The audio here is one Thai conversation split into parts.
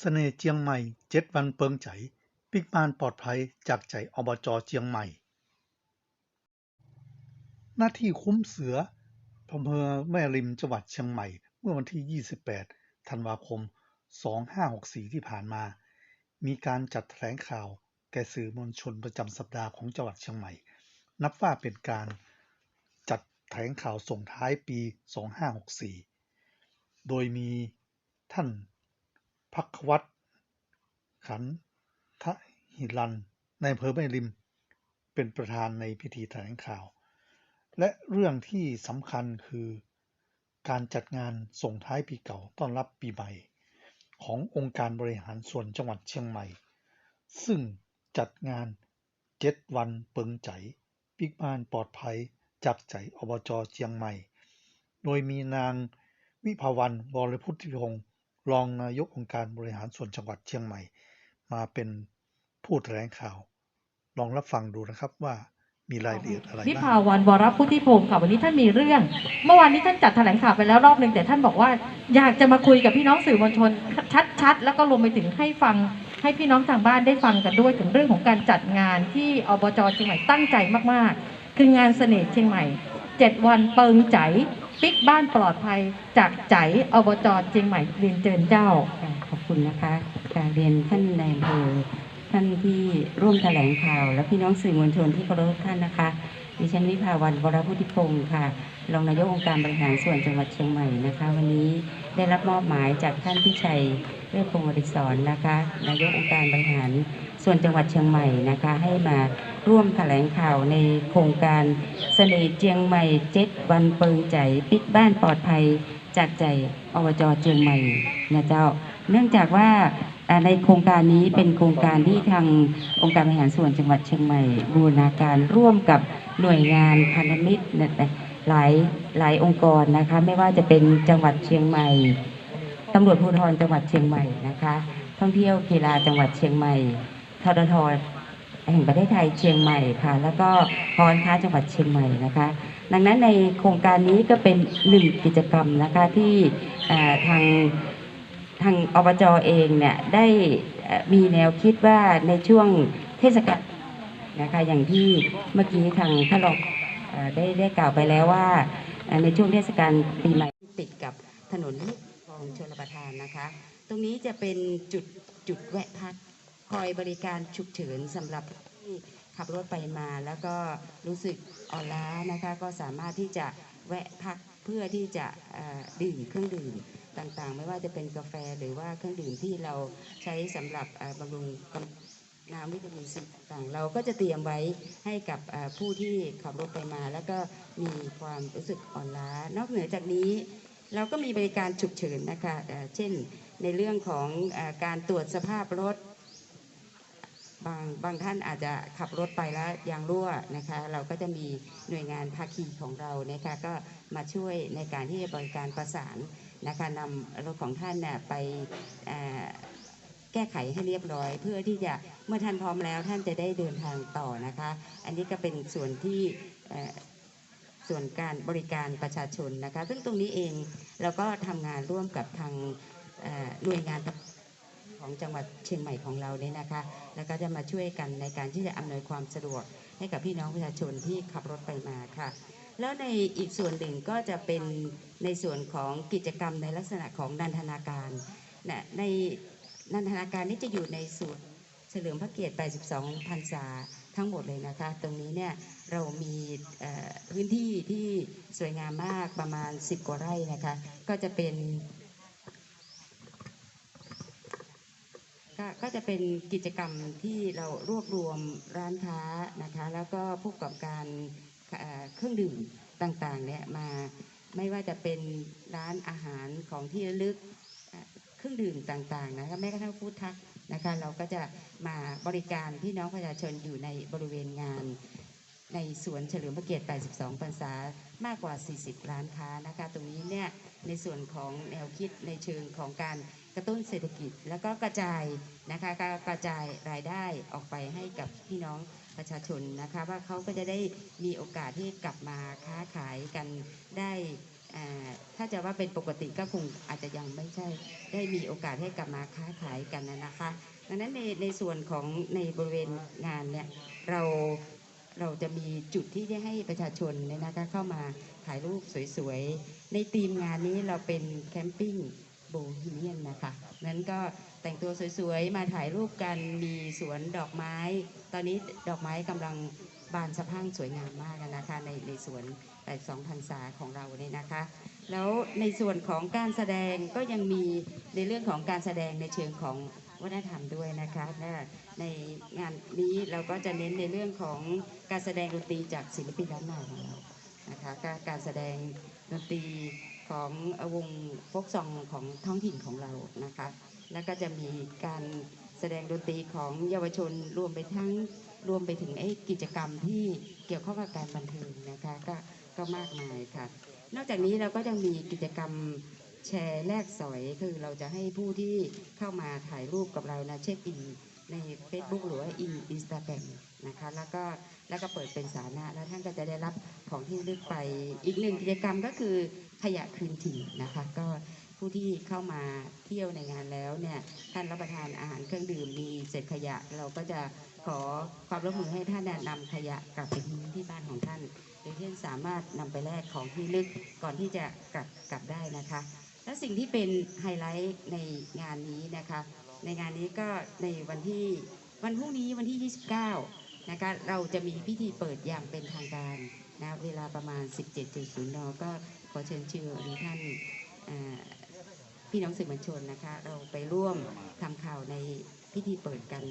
เสน่ห์เจียงใหม่เจ็ดวันเปิงใจ ปิกบานปลอดภัยจากใจอบจเจียงใหม่ หน้าที่คุ้มเสืออำเภอแม่ริมจังหวัดเชียงใหม่ เมื่อวันที่ 28 ธันวาคม 2564 ที่ผ่านมา มีการจัดแถลงข่าว แก่สื่อมวลชนประจำสัปดาห์ของจังหวัดเชียงใหม่ นับว่าเป็นการจัดแถลงข่าวส่งท้ายปี 2564 โดยมีท่าน พักวัตร ขันทหิรันในอำเภอแม่ริม เป็นประธานในพิธีแถลงข่าว และเรื่องที่สำคัญคือการจัดงานส่งท้ายปีเก่าต้อนรับปีใหม่ ขององค์การบริหารส่วนจังหวัดเชียงใหม่ ซึ่งจัดงาน7วันเปิงใจปิกบ้านปลอดภัยจากใจอบจเชียงใหม่ โดยมีนางวิภาวันวรพุทธิพงศ์ รองนายกองค์การบริหารส่วนจังหวัดเชียงใหม่ มาเป็นผู้แถลงข่าว ลองรับฟังดูนะครับว่ามีรายละเอียดอะไรวิบ้าภาวันวรพุทธิพงศ์ค่ะวันนี้ท่านมีเรื่อง เมื่อวานนี้ท่านจัดแถลงข่าวไปแล้วรอบหนึ่งแต่ท่านบอกว่าอยากจะมาคุยกับพี่น้องสื่อมวลชนชัดๆ แล้วก็รวมไปถึงให้ฟังให้พี่น้องทางบ้านได้ฟังกันด้วยถึงเรื่องของการจัดงานที่อบจเชียงใหม่ตั้งใจมากๆ คืองานเสน่ห์เชียงใหม่ 7 วันเปิงใจ ปิ๊กบ้านปลอดภัยจากใจอบจเชียงใหม่เรียนเจิญเจ้า ค่ะขอบคุณนะคะการเรียนท่านนายอำเภอท่านที่ร่วมแถลงข่าว และพี่น้องสื่อมวลชนที่เคารพท่านนะคะ ดิฉันวิภาวันวรพุทธิพงศ์ค่ะรองนายกองค์การบริหารส่วนจังหวัดเชียงใหม่นะคะ วันนี้ได้รับมอบหมายจากท่านพิชัยเลิศพงศ์อดิศรนะคะ นายกองค์การบริหาร ส่วนจังหวัดเชียงใหม่นะคะให้มาร่วมแถลงข่าวในโครงการเสน่ห์เจียงใหม่เจ็ดวันเปิงใจปิดบ้านปลอดภัยจากใจอบจเชียงใหม่นะเจ้า เนื่องจากว่าในโครงการนี้เป็นโครงการที่ทางองค์การบริหารส่วนจังหวัดเชียงใหม่บูรณาการร่วมกับหน่วยงานพันธมิตรหลายหลายองค์กรนะคะไม่ว่าจะเป็นจังหวัดเชียงใหม่ตำรวจภูธรจังหวัดเชียงใหม่นะคะท่องเที่ยวกีฬาจังหวัดเชียงใหม่ ทททแห่งประเทศไทยเชียงใหม่ค่ะ แล้วก็พรค้าจังหวัดเชียงใหม่นะคะ ดังนั้นในโครงการนี้ก็เป็นหนึ่งกิจกรรมนะคะที่ทางทางอบจเองเนี่ยได้มีแนวคิดว่าในช่วงเทศกาลนะคะอย่างที่เมื่อกี้ทางท่านรองได้ได้กล่าวไปแล้วว่า ในช่วงเทศกาลปีใหม่ติดกับถนนคลองชลประทานนะคะ ตรงนี้จะเป็นจุดจุดแวะพัก คอยบริการฉุกเฉินสำหรับที่ขับรถไปมา แล้วก็รู้สึกอ่อนล้านะคะก็สามารถที่จะแวะพักเพื่อที่จะดื่มเครื่องดื่มต่างๆ ไม่ว่าจะเป็นกาแฟหรือว่าเครื่องดื่มที่เราใช้สำหรับบำรุงกำน้ำวิตามินซีต่างๆ เราก็จะเตรียมไว้ให้กับผู้ที่ขับรถไปมา แล้วก็มีความรู้สึกอ่อนล้า นอกเหนือจากนี้เราก็มีบริการฉุกเฉินนะคะเช่นในเรื่องของอการตรวจสภาพรถ บางบางท่านอาจจะขับรถไปแล้วยางรั่วนะคะ เราก็จะมีหน่วยงานภาคีของเรานะคะก็มาช่วยในการที่จะบริการประสานนะคะนำรถของท่านเนี่ยไปแก้ไขให้เรียบร้อย เพื่อที่จะเมื่อท่านพร้อมแล้วท่านจะได้เดินทางต่อนะคะ อันนี้ก็เป็นส่วนที่ส่วนการบริการประชาชนนะคะ ซึ่งตรงนี้เองเราก็ทำงานร่วมกับทางหน่วยงาน ของจังหวัดเชียงใหม่ของเราเนี่ยนะคะ แล้วก็จะมาช่วยกันในการที่จะอำนวยความสะดวกให้กับพี่น้องประชาชนที่ขับรถไปมาค่ะ แล้วในอีกส่วนหนึ่งก็จะเป็นในส่วนของกิจกรรมในลักษณะของนันทนาการนะในนันทนาการนี้จะอยู่ในส่วนเฉลิมพระเกียรติ 82พรรษาทั้งหมดเลยนะคะ ตรงนี้เนี่ยเรามีพื้นที่ที่สวยงามมากประมาณ 10 กว่าไร่นะคะ ก็จะเป็น ก็ก็จะเป็นกิจกรรมที่เรารวบรวมร้านค้านะคะ แล้วก็ผู้ประกอบการเครื่องดื่มต่างๆเนี่ยมาไม่ว่าจะเป็นร้านอาหารของที่ระลึกเอ่อเครื่องดื่มต่างๆนะคะแม้กระทั่งฟู้ดทักนะคะเราก็จะมาบริการพี่น้องประชาชนอยู่ในบริเวณงาน ในสวนเฉลิมพระเกียรติ 82 พรรษามากกว่า 40 ร้านค้านะคะ ตรงนี้เนี่ยในส่วนของแนวคิดในเชิงของการ กระตุ้นเศรษฐกิจ แล้วก็กระจายนะคะก็กระจายรายได้ออกไปให้กับพี่น้องประชาชนนะคะว่าเขาก็จะได้มีโอกาสที่กลับมาค้าขายกันได้ถ้าจะว่าเป็นปกติก็คงอาจจะยังไม่ใช่ได้มีโอกาสให้กลับมาค้าขายกันนะคะดังนั้นในในส่วนของในบริเวณงานเนี่ยเราเราจะมีจุดที่ได้ให้ประชาชนเนี่ยนะคะเข้ามาถ่ายรูปสวยๆ ในทีมงานนี้เราเป็นแคมปิ้ง บฮีเมียนนะคะนั้นก็แต่งตัวสวยๆ มาถ่ายรูปกันมีสวนดอกไม้ ตอนนี้ดอกไม้กำลังบานสะพั่งสวยงามมากนะคะในในสวน82พรรษาของเราเนี่ยนะคะ แล้วในส่วนของการแสดงก็ยังมีในเรื่องของการแสดงในเชิงของวัฒนธรรมด้วยนะคะในงานนี้เราก็จะเน้นในเรื่องของการแสดงดนตรีจากศิลปินล้านนาของเรานะคะก็การแสดงดนตรี ของวงฟกซองของท้องถิ่นของเรานะคะ แล้วก็จะมีการแสดงดนตรีของเยาวชนรวมไปทั้งรวมไปถึงไอ้กิจกรรมที่เกี่ยวข้องกับการบันเทิงนะคะก็ก็มากมายค่ะ นอกจากนี้เราก็ยังมีกิจกรรมแชร์แลกสอยคือเราจะให้ผู้ที่เข้ามาถ่ายรูปกับเรานะเช็คอินใน Facebook หรือว่าอินอินสตาแกรมนะคะแล้วก็แล้วก็เปิดเป็นสาธารณะแล้วท่านก็จะได้รับของที่ลึกไปอีกหนึ่งกิจกรรมก็คือ ขยะคืนถิ่นนะคะ ก็ผู้ที่เข้ามาเที่ยวในงานแล้วเนี่ยท่านรับประทานอาหารเครื่องดื่มมีเศษขยะ เราก็จะขอความร่วมมือให้ท่านน่ะนำขยะกลับไปทิ้งที่บ้านของท่านโดยที่นสามารถนำไปแลกของที่ลึกก่อนที่จะกลับกลับได้นะคะ และสิ่งที่เป็นไฮไลท์ในงานนี้นะคะ ในงานนี้ก็ในวันที่วันพรุ่งนี้วันที่ 29 นะคะ เราจะมีพิธีเปิดอย่างเป็นทางการนะเวลาประมาณ 17.0นก็ อเชิญเชิญท่านพี่น้องสื่อมวลชนนะคะ เราไปร่วมทำข่าวในพิธีเปิดกัน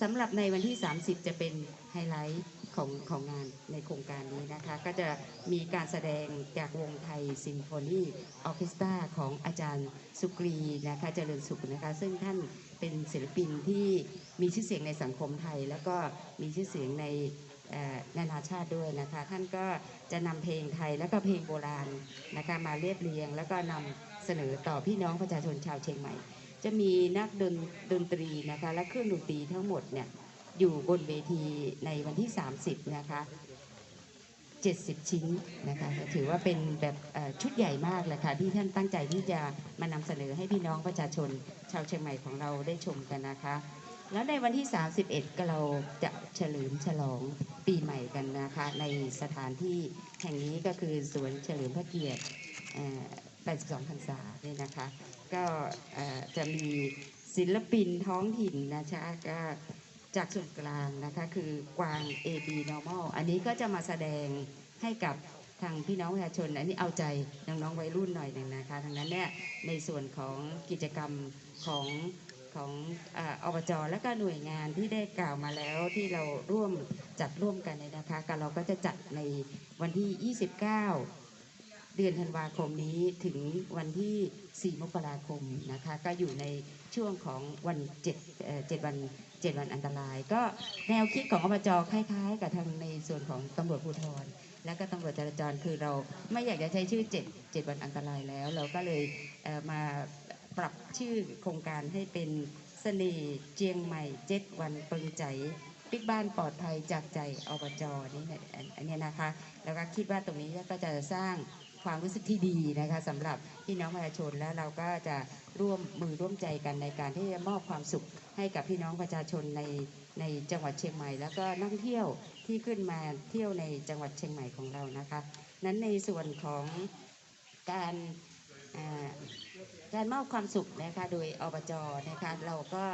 สำหรับในวันที่ 30 จะเป็นไฮไลท์ของของงานในโครงการนี้นะคะ ก็จะมีการแสดงจากวงไทยซิมโฟนีออเคสตราของอาจารย์สุกรีนะคะเจริญสุขนะคะ ซึ่งท่านเป็นศิลปินที่มีชื่อเสียงในสังคมไทย แล้วก็มีชื่อเสียงใน นานาชาติด้วยนะคะ ท่านก็จะนำเพลงไทยและก็เพลงโบราณนะคะมาเรียบเรียง แล้วก็นำเสนอต่อพี่น้องประชาชนชาวเชียงใหม่ จะมีนักดนดนตรีนะคะและเครื่องดนตรีทั้งหมดเนี่ยอยู่บนเวทีในวันที่ 30 นะคะ 70 ชิ้นนะคะถือว่าเป็นแบบชุดใหญ่มากเลยค่ะที่ท่านตั้งใจที่จะมานำเสนอให้พี่น้องประชาชนชาวเชียงใหม่ของเราได้ชมกันนะคะ แล้วในวันที่ 31 ก็เราจะเฉลิมฉลอง ปีใหม่กันนะคะ ในสถานที่แห่งนี้ก็คือสวนเฉลิมพระเกียรติ 82 พรรษาเนี่ยนะคะ ก็จะมีศิลปินท้องถิ่นนะคะก็จากส่วนกลางนะคะคือกวาง AB Normal อันนี้ก็จะมาแสดงให้กับทางพี่น้องประชาชน อันนี้เอาใจน้องๆวัยรุ่นหน่อยหนึ่งนะคะดังนั้นเนี่ยในส่วนของกิจกรรมของ ของออบจและก็หน่วยงานที่ได้กล่าวมาแล้วที่เราร่วมจัดร่วมกันเนี่ยนะคะก็เราก็จะจัดในวันที่ 29 เดือนธันวาคมนี้ถึงวันที่ 4 มกราคมนะคะก็อยู่ในช่วงของวัน7เอ่อ7วัน7วันอันตราย ก็แนวคิดของอบจคล้าย ๆ กับทางในส่วนของตำรวจภูธรและก็ตำรวจจราจรคือเราไม่อยากจะใช้ชื่อ 7 7 วันอันตรายแล้ว เราก็เลยเมา ปรับชื่อโครงการให้เป็นเสน่ห์เจียงใหม่7วันปิงใจปิกบ้านปลอดภัยจากใจอบจนี่เนี่อันนี้นะคะ แล้วก็คิดว่าตรงนี้ก็จะสร้างความรู้สึกที่ดีนะคะสำหรับพี่น้องประชาชนและเราก็จะร่วมมือร่วมใจกันในการที่จะมอบความสุขให้กับพี่น้องประชาชนในในจังหวัดเชียงใหม่ แล้วก็นักเที่ยวที่ขึ้นมาเที่ยวในจังหวัดเชียงใหม่ของเรานะคะ นั้นในส่วนของการ การมอบความสุขนะคะโดยอบจนะคะเราก็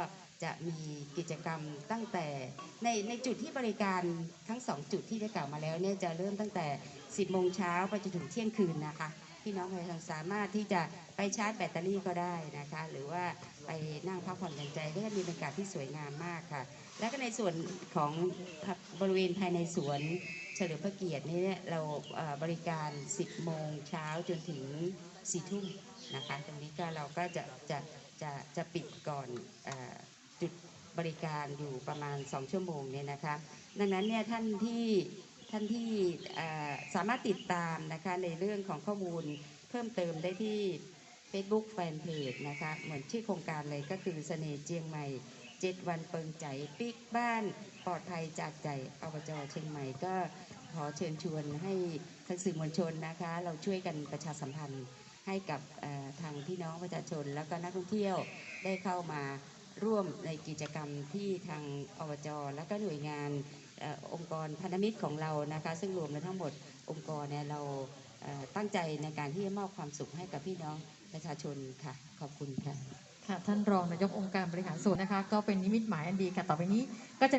จะมีกิจกรรมตั้งแต่ในในจุดที่บริการทั้งสองจุดที่ได้กล่าวมาแล้วเนี่ยจะเริ่มตั้งแต่ 10โมงเช้าไปจนถึงเที่ยงคืนนะคะพี่น้องประชาชนสามารถที่จะไปชาร์จแบตเตอรี่ก็ได้นะคะ หรือว่าไปนั่งพักผ่อนหย่อนใจก็จะมีบรรยากาศที่สวยงามมากค่ะ และก็ในส่วนของบริเวณภายในสวน ฉลิมพระเกียรตินี่เนี่ยเราบริการ 10 โมงเช้าจนถึง 4 ทุ่มนะคะตรงนี้ก็เราก็จะจะจะจะปิดก่อนอจุดบริการอยู่ประมาณ 2 ชั่วโมงเนี่ยนะคะดังนั้นเนี่ยท่านที่ท่านที่สามารถติดตามนะคะในเรื่องของข้อมูลเพิ่มเติมได้ที่ Facebook Fanpage นะคะเหมือนชื่อโครงการเลยก็คือเสน่ห์เจียงใหม่7วันเปิงใจ ปิกบ้านปลอดภัยจากใจอบจเชียงใหม่ก็ ขอเชิญชวนให้ท่านสื่อมวลชนนะคะ เราช่วยกันประชาสัมพันธ์ให้กับทางพี่น้องประชาชน แล้วก็นักท่องเที่ยวได้เข้ามาร่วมในกิจกรรมที่ทางอบจและก็หน่วยงานอองค์กรพันธมิตรของเรานะคะ ซึ่งรวมแล้วทั้งหมดองค์กรเนี่ยเราเตั้งใจในการที่จะมอบความสุขให้กับพี่น้องประชาชนค่ะ ขอบคุณค่ะค่ะท่านรองนายกองค์การบริหารส่วนนะคะ ก็เป็นนิมิตหมายอันดีค่ะต่อไปนี้ก็จะ